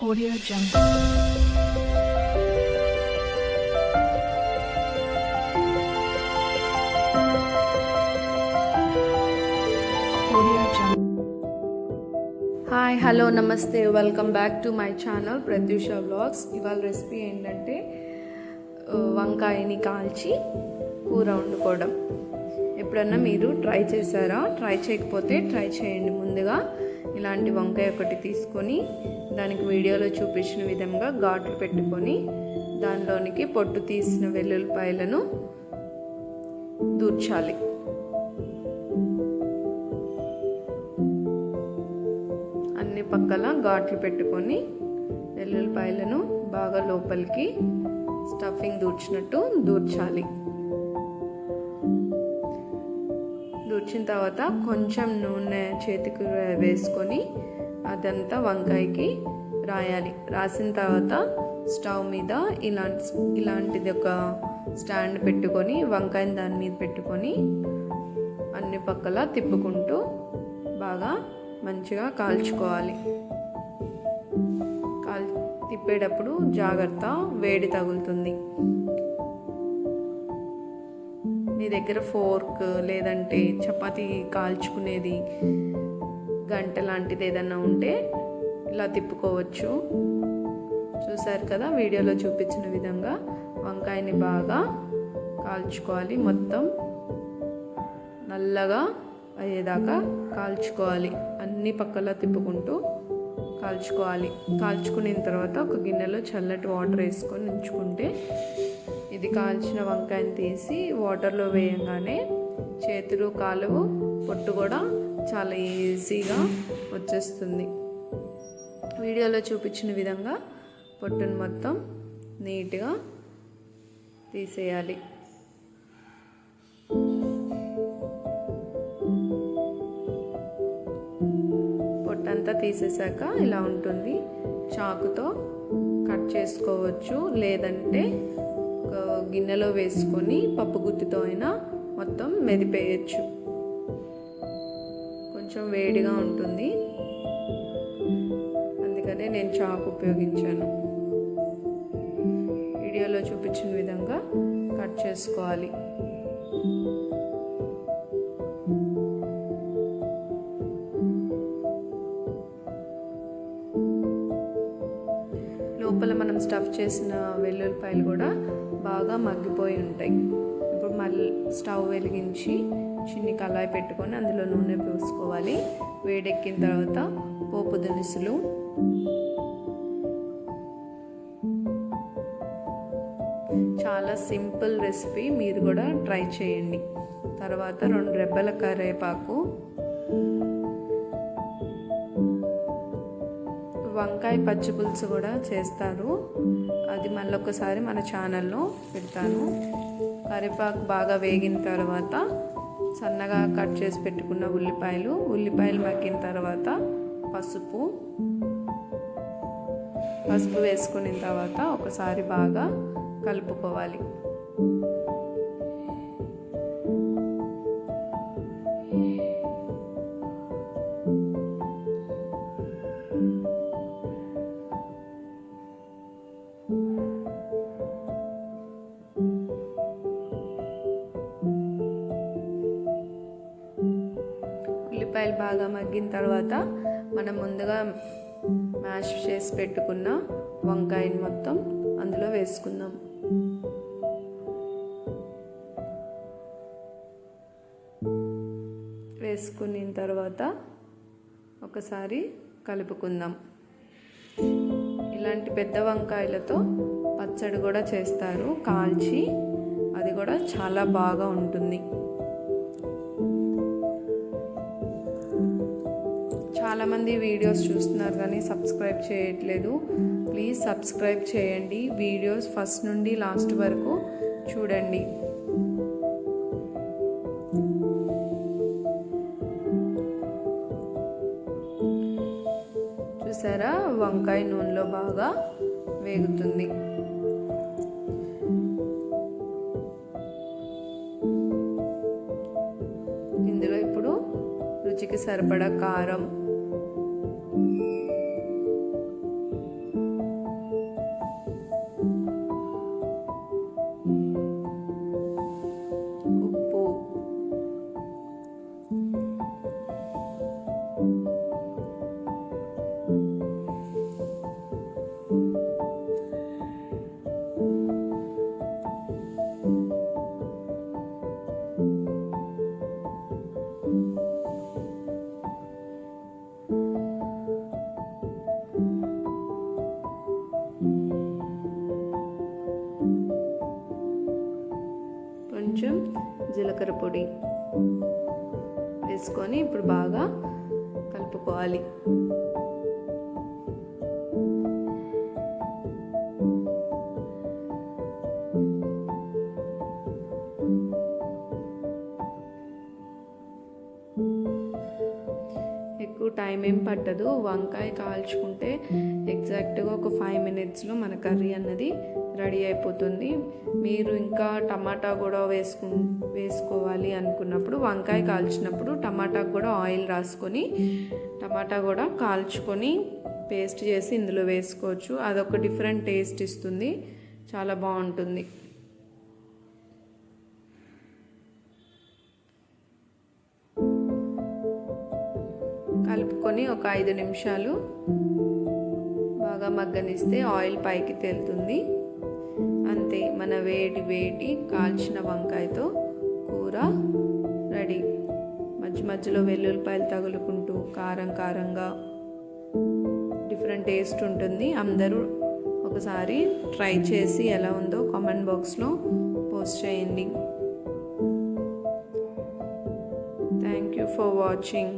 Audio Jungle. Audio Jungle. Hi hello నమస్తే welcome back to my channel Pratyusha blogs ఇవాళ recipe ఏంటంటే వంకాయని కాల్చి కూర వండుకోవడం. ఎప్పుడన్నా మీరు ట్రై చేశారా? ట్రై చేయకపోతే ట్రై చేయండి ముందుగా. ఇలాంటి వంకాయ ఒకటి తీసుకొని దానికి వీడియోలో చూపించిన విధంగా ఘాట్లు పెట్టుకొని దానిలోనికి పొట్టు తీసిన వెల్లుల్లిపాయలను దూర్చాలి. అన్ని పక్కల ఘాట్లు పెట్టుకొని వెల్లుల్లిపాయలను బాగా లోపలికి స్టఫింగ్ దూర్చినట్టు దూర్చాలి. దూర్చిన తర్వాత కొంచెం నూనె చేతికి వేసుకొని అదంతా వంకాయకి రాయాలి. రాసిన తర్వాత స్టవ్ మీద ఇలాంటి ఇలాంటిది ఒక స్టాండ్ పెట్టుకొని వంకాయని దాని మీద పెట్టుకొని అన్ని పక్కల తిప్పుకుంటూ బాగా మంచిగా కాల్చుకోవాలి. కాల్ తిప్పేటప్పుడు జాగ్రత్త వేడి తగులుతుంది. మీ దగ్గర ఫోర్క్ లేదంటే చపాతీ కాల్చుకునేది గంట లాంటిది ఏదన్నా ఉంటే ఇలా తిప్పుకోవచ్చు. చూసారు కదా వీడియోలో చూపించిన విధంగా వంకాయని బాగా కాల్చుకోవాలి మొత్తం. నల్లగా అయ్యేదాకా కాల్చుకోవాలి. అన్ని పక్కల తిప్పుకుంటూ కాల్చుకోవాలి. కాల్చుకున్న తర్వాత ఒక గిన్నెలో చల్లటి వాటర్ వేసుకొని ఉంచుకుంటే ఇది కాల్చిన వంకాయని తీసి వాటర్లో వేయగానే చేతులు కాలువ పొట్టు కూడా చాలా ఈజీగా వచ్చేస్తుంది. వీడియోలో చూపించిన విధంగా పొట్టును మొత్తం నీట్గా తీసేయాలి. పొట్టంతా తీసేసాక ఇలా ఉంటుంది. చాకుతో కట్ చేసుకోవచ్చు. లేదంటే ఒక గిన్నెలో వేసుకొని పప్పు గుత్తితో అయినా మొత్తం మెదిపేయచ్చు. కొంచెం వేడిగా ఉంటుంది. అందుకనే నేను చాకు ఉపయోగించాను. వీడియోలో చూపించిన విధంగా కట్ చేసుకోవాలి. లోపల మనం స్టఫ్ చేసిన వెల్లుల్లిపాయలు కూడా బాగా మగ్గిపోయి ఉంటాయి. ఇప్పుడు మళ్ళీ స్టవ్ వెలిగించి చిన్ని కళాయి పెట్టుకొని అందులో నూనె పోసుకోవాలి. వేడెక్కిన తర్వాత పోపు దినుసులు. చాలా సింపుల్ రెసిపీ మీరు కూడా ట్రై చేయండి. తర్వాత రెండు రెబ్బల కరివేపాకు. వంకాయ పచ్చి పులుసు కూడా చేస్తారు. అది మళ్ళీ ఒకసారి మన ఛానల్లో పెడతాను. కరివేపాకు బాగా వేగిన తర్వాత సన్నగా కట్ చేసి పెట్టుకున్న ఉల్లిపాయలు ఉల్లిపాయలు మగ్గిన తర్వాత పసుపు. పసుపు వేసుకున్న తర్వాత ఒకసారి బాగా కలుపుకోవాలి. ఉల్లిపాయలు బాగా మగ్గిన తర్వాత మనం ముందుగా మ్యాష్ చేసి పెట్టుకున్న వంకాయని మొత్తం అందులో వేసుకుందాం. వేసుకున్న తర్వాత ఒకసారి కలుపుకుందాం. ఇలాంటి పెద్ద వంకాయలతో పచ్చడి కూడా చేస్తారు. కాల్చి అది కూడా చాలా బాగా ఉంటుంది. చాలామంది వీడియోస్ చూస్తున్నారు కానీ సబ్స్క్రైబ్ చేయట్లేదు. ప్లీజ్ సబ్స్క్రైబ్ చేయండి. వీడియోస్ ఫస్ట్ నుండి లాస్ట్ వరకు చూడండి. చూసారా? వంకాయ నూనెలో బాగా వేగుతుంది. ఇందులో ఇప్పుడు రుచికి సరిపడా కారం జీలకర్ర పొడి వేసుకొని ఇప్పుడు బాగా కలుపుకోవాలి. టైం ఏం పట్టదు. వంకాయ కాల్చుకుంటే ఎగ్జాక్ట్గా ఒక ఫైవ్ మినిట్స్లో మన కర్రీ అన్నది రెడీ అయిపోతుంది. మీరు ఇంకా టమాటా కూడా వేసుకు వేసుకోవాలి అనుకున్నప్పుడు వంకాయ కాల్చినప్పుడు టమాటాకు కూడా ఆయిల్ రాసుకొని టమాటా కూడా కాల్చుకొని పేస్ట్ చేసి ఇందులో వేసుకోవచ్చు. అదొక డిఫరెంట్ టేస్ట్ ఇస్తుంది. చాలా బాగుంటుంది. పెట్టుకొని ఒక ఐదు నిమిషాలు బాగా మగ్గనిస్తే ఆయిల్ పైకి తేలుతుంది. అంతే మన వేడి వేడి కాల్చిన వంకాయతో కూర రెడీ. మధ్య మధ్యలో వెల్లుల్లిపాయలు తగులుకుంటూ కారం కారంగా డిఫరెంట్ టేస్ట్ ఉంటుంది. అందరూ ఒకసారి ట్రై చేసి ఎలా ఉందో కామెంట్ బాక్స్లో పోస్ట్ చేయండి. Thank you for watching.